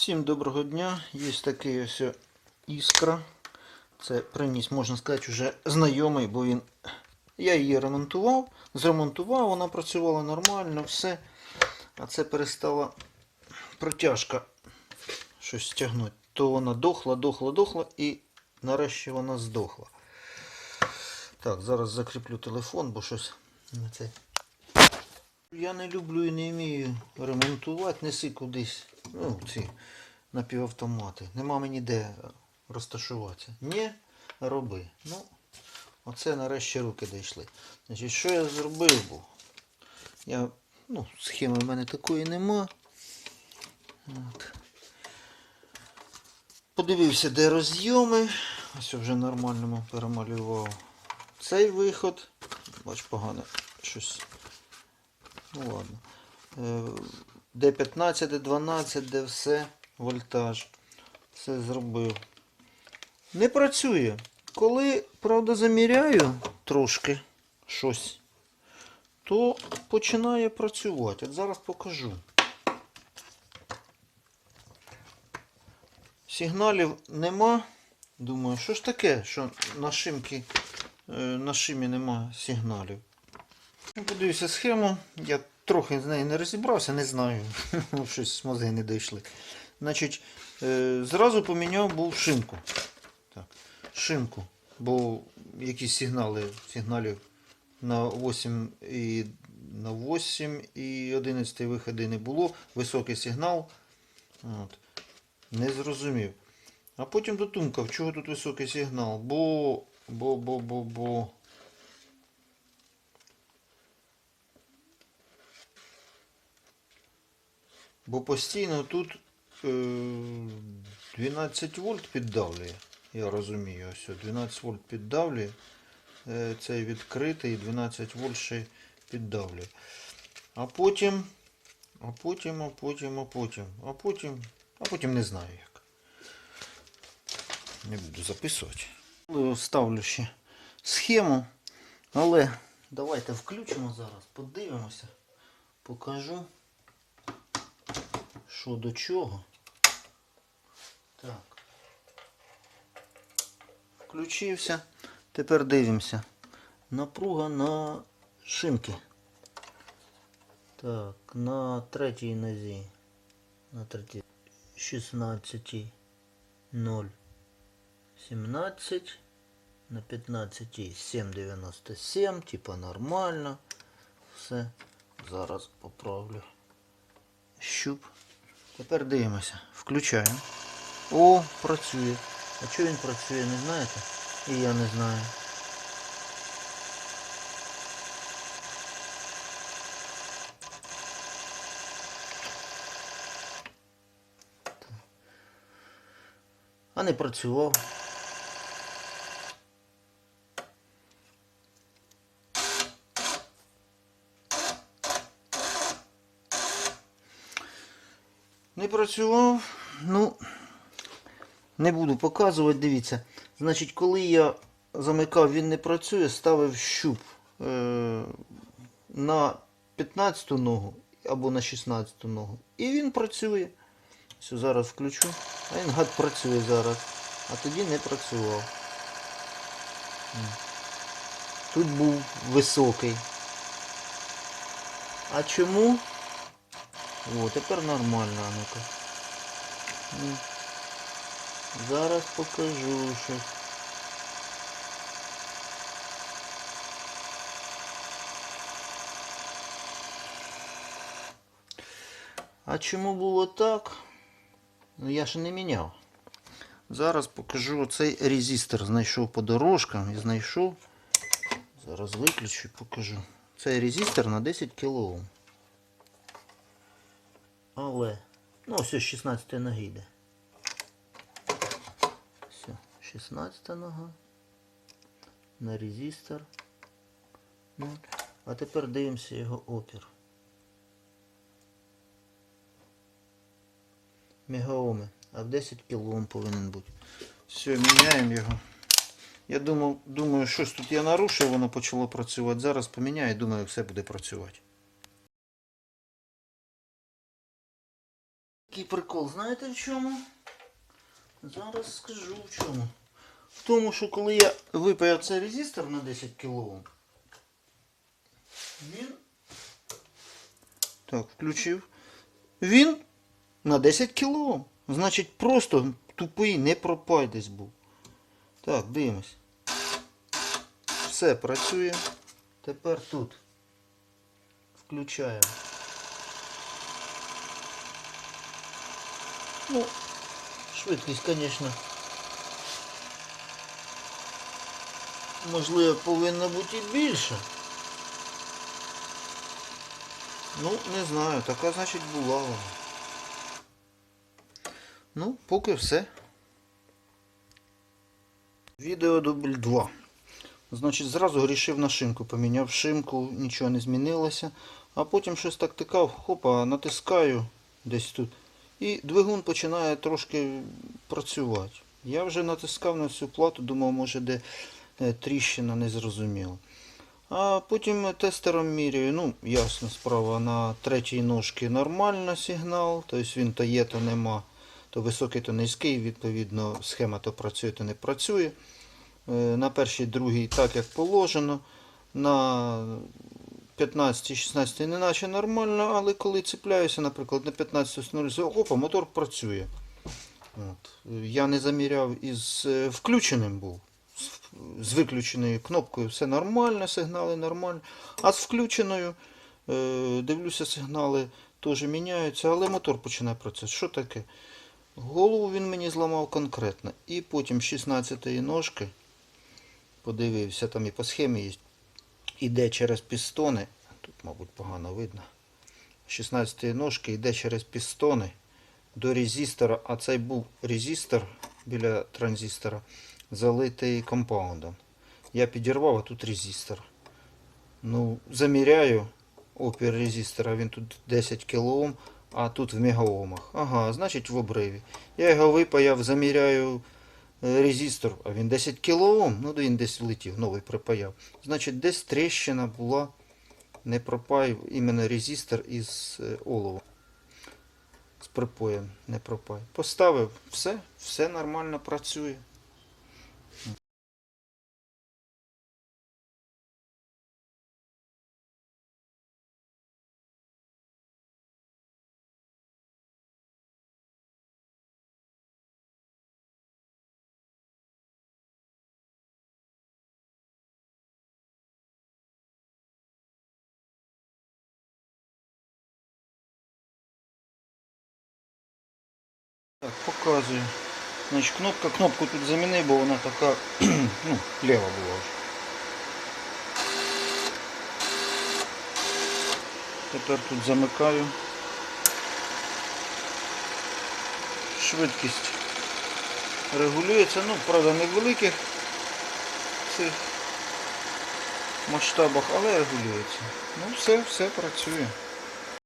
Всім доброго дня. Є такий ось іскра. Це приніс, можна сказати, вже знайомий, бо він. Я її ремонтував, зремонтував, вона працювала нормально, все. А це перестала протяжка щось тягнути. То вона дохла, дохла, дохла і нарешті вона здохла. Так, зараз закріплю телефон, бо щось не це. Я не люблю і не вмію ремонтувати, неси кудись. Ну, ці напівавтомати. Нема мені де розташуватися. Ні, роби. Ну, оце нарешті руки дійшли. Значить, що я зробив був? Я, ну, схеми в мене такої нема. От. Подивився, де розйоми. Ось вже нормальному перемалював. Цей виход. Бач, погано щось. Ну ладно. Де 15, де 12, де все, вольтаж. Все зробив. Не працює. Коли, правда, заміряю трошки щось, то починає працювати. От зараз покажу. Сигналів нема. Думаю, що ж таке, що на шимки, е, на шимі нема сигналів. Ну, Подивився схему. Я трохи з нею не розібрався, не знаю. Щось мозги не дійшли. Значить, е, зразу поміняв був шимку. Так, шимку. Бо якісь сигнали, сигналів на 8 і на 8 і 11 виходи не було. Високий сигнал. От. Не зрозумів. А потім додумкав, чого тут високий сигнал? Бо, бо, бо, бо, бо. Бо постійно тут е, 12 вольт піддавлює. Я розумію, ось 12 вольт піддавлює. Е, цей відкритий, 12 вольт ще піддавлює. А потім, а потім, а потім, а потім, а потім, а потім не знаю як. Не буду записувати. Ставлю ще схему, але давайте включимо зараз, подивимося, покажу що до чого. Так. Включився. Тепер дивимося. Напруга на шимки. Так, на третій нозі. На третій. 16. 0. 17. На 15 7,97. Типа нормально. Все. Зараз поправлю. Щуп. Тепер дивимося. Включаємо. О, працює. А чого він працює, не знаєте? І я не знаю. А не працював. Не працював. Ну, не буду показувати, дивіться. Значить, коли я замикав, він не працює, ставив щуп е- на 15 ногу або на 16 ногу. І він працює. Все, зараз включу. А він гад працює зараз. А тоді не працював. Тут був високий. А чому? О, тепер нормально, а ну-ка. Ну, Зараз покажу щось. А чому було так? Ну я ж не міняв. Зараз покажу оцей резистор. Знайшов по дорожкам і знайшов. Зараз виключу і покажу. Цей резистор на 10 кОм. Але, ну ось ось 16 ноги йде. Все, 16 нога. На резистор. Ну, а тепер дивимося його опір. Мегаоми. А в 10 кОм повинен бути. Все, міняємо його. Я думав, думаю, щось тут я нарушив, воно почало працювати. Зараз поміняю, думаю, все буде працювати. Такий прикол, знаєте в чому? Зараз скажу в чому. В тому, що коли я випаяв цей резистор на 10 кОм, він. Так, включив. Він на 10 кОм. Значить, просто тупий не пропай десь був. Так, дивимось. Все працює. Тепер тут. Включаємо. Ну, швидкість, звісно. Можливо, повинна бути і більша. Ну, не знаю, така значить була вона. Ну, поки все. Відео дубль 2. Значить, зразу рішив на шимку. Поміняв шимку, нічого не змінилося. А потім щось так тикав, хопа, натискаю десь тут. І двигун починає трошки працювати. Я вже натискав на цю плату, думав, може де е, тріщина незрозуміла. А потім тестером міряю, ну, ясна справа, на третій ножці нормально сигнал, тобто він то є, то нема, то високий, то низький, відповідно, схема то працює, то не працює. Е, На першій, другій так, як положено. На 15 16 не наче нормально, але коли цепляюся, наприклад, на 15 встановлюся, опа, мотор працює. От. Я не заміряв із е, включеним був. З- виключеною кнопкою все нормально, сигнали нормально. А з включеною е, дивлюся, сигнали теж міняються, але мотор починає працювати. Що таке? Голову він мені зламав конкретно. І потім 16-ї ножки подивився, там і по схемі є. Іде через пістони. Тут, мабуть, погано видно. 16-ї ножки йде через пістони до резистора, а цей був резистор біля транзистора, залитий компаундом. Я підірвав, а тут резистор. Ну, заміряю опір резистора, він тут 10 кОм, а тут в мегаомах. Ага, значить в обриві. Я його випаяв, заміряю резистор, а він 10 кОм, ну він десь влетів, новий припаяв. Значить, десь тріщина була, не пропаяв іменно резистор із олова. З припоєм не пропаяв. Поставив, все, все нормально працює. Так, показую. Значить, кнопка, кнопку тут замінив, бо вона така, ну, лева була вже. Тепер тут замикаю. Швидкість регулюється, ну, правда, не в великих цих масштабах, але регулюється. Ну, все, все працює.